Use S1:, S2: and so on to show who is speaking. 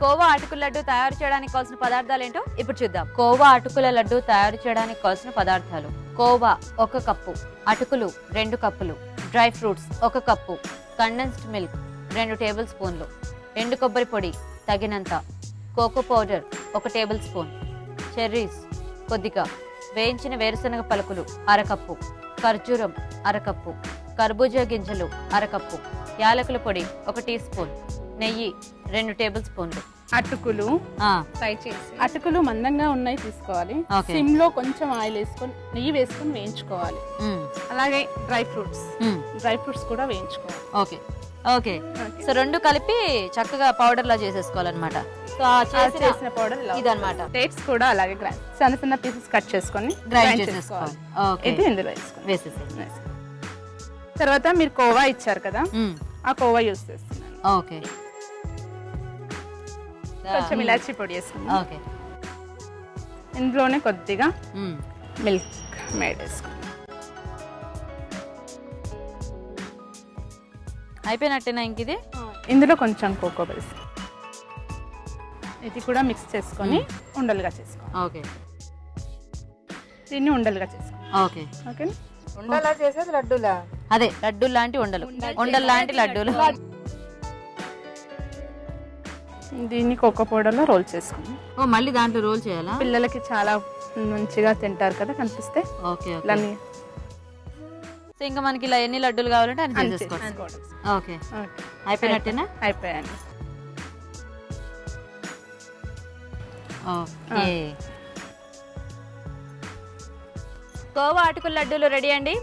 S1: కోవా అటుకుల లడ్డు తయారు చేయడానికి కావాల్సిన పదార్థాలు ఏంటో ఇప్పుడు చూద్దాం. కోవా అటుకుల లడ్డు తయారు చేయడానికి కావాల్సిన పదార్థాలు. కోవా ఒక కప్పు అటుకులు రెండు కప్పులు డ్రై ఫ్రూట్స్ ఒక కప్పు కండెన్స్డ్ మిల్క్ రెండు టేబుల్ స్పూన్లు ఎండు కొబ్బరి పొడి తగినంత కోకో పౌడర్ ఒక టేబుల్ స్పూన్ చెర్రీస్ కొద్దిగా వేయించిన వేరుశనగ పలుకులు అరకప్పు ఖర్జూరం అరకప్పు కర్బూజా గింజలు అరకప్పు యాలకుల పొడి ఒక టీ స్పూన్ నెయ్యి రెండు టేబుల్ స్పూన్లు.
S2: అటుకులు
S3: ఫ్రై చేసి.
S2: అటుకులు మందంగా ఉన్నాయి తీసుకోవాలి. సిమ్లో కొంచెం ఆయిల్ వేసుకొని నెయ్యి వేసుకొని వేయించుకోవాలి. అలాగే డ్రై ఫ్రూట్స్. డ్రై ఫ్రూట్స్ కూడా వేయించుకోవాలి.
S1: ఓకే. ఓకే. సో రెండు కలిపి చక్కగా పౌడర్ లా చేసేసుకోవాలన్నమాట. సో ఆ
S2: ఆ
S1: చేసిన
S2: పౌడర్ ఇలా
S1: ఇదన్నమాట.
S2: డేట్స్ కూడా అలాగే గ్రైండ్ పీసెస్ కట్ చేసుకొని
S1: గ్రైండ్ చేసేసుకోవాలి.
S2: ఇది ఇందులో తర్వాత మీరు కోవా ఇచ్చారు కదా? ఆ కోవా యూస్ చేస్తున్నాను.
S1: ఓకే.
S2: కొంచెం ఇలాచీ పొడి వేసుకున్నాం
S1: ఓకే.
S2: ఇందులోనే కొద్దిగా మిల్క్ మేడ్ వేసుకున్నాం
S1: అయిపోయినట్టేనా ఇంక ఇది?
S2: ఇందులో కొంచెం కోకో వేసి ఇది కూడా మిక్స్ చేసుకొని ఉండలుగా చేసుకోవాలి.
S1: ఓకే.
S2: దీన్ని ఉండలుగా చేసుకోవాలి.
S1: ఓకే.
S2: ఓకే
S3: ఉండలా చేసేది లడ్డూలా?
S1: అదే లడ్డు లాంటి ఉండలు ఉండలు లాంటి లడ్డూలు.
S2: దీన్ని కోకో పౌడర్లో రోల్ చేసుకున్నాం
S1: ఓ మళ్ళీ దాంట్లో రోల్ చేయాలా?
S2: పిల్లలకి చాలా మంచిగా తింటారు కదా కనిపిస్తే.
S1: Okay okay. సో ఇంకా మనకి ఇలా ఎన్ని లడ్డూలు కావాలంటే అన్ని చేసేసుకోవాలి. ఓకే. అయిపోయినట్టేనా?
S2: అయిపోయాను.
S1: ఓకే. కోవా అటుకుల లడ్డూలు రెడీ అండి?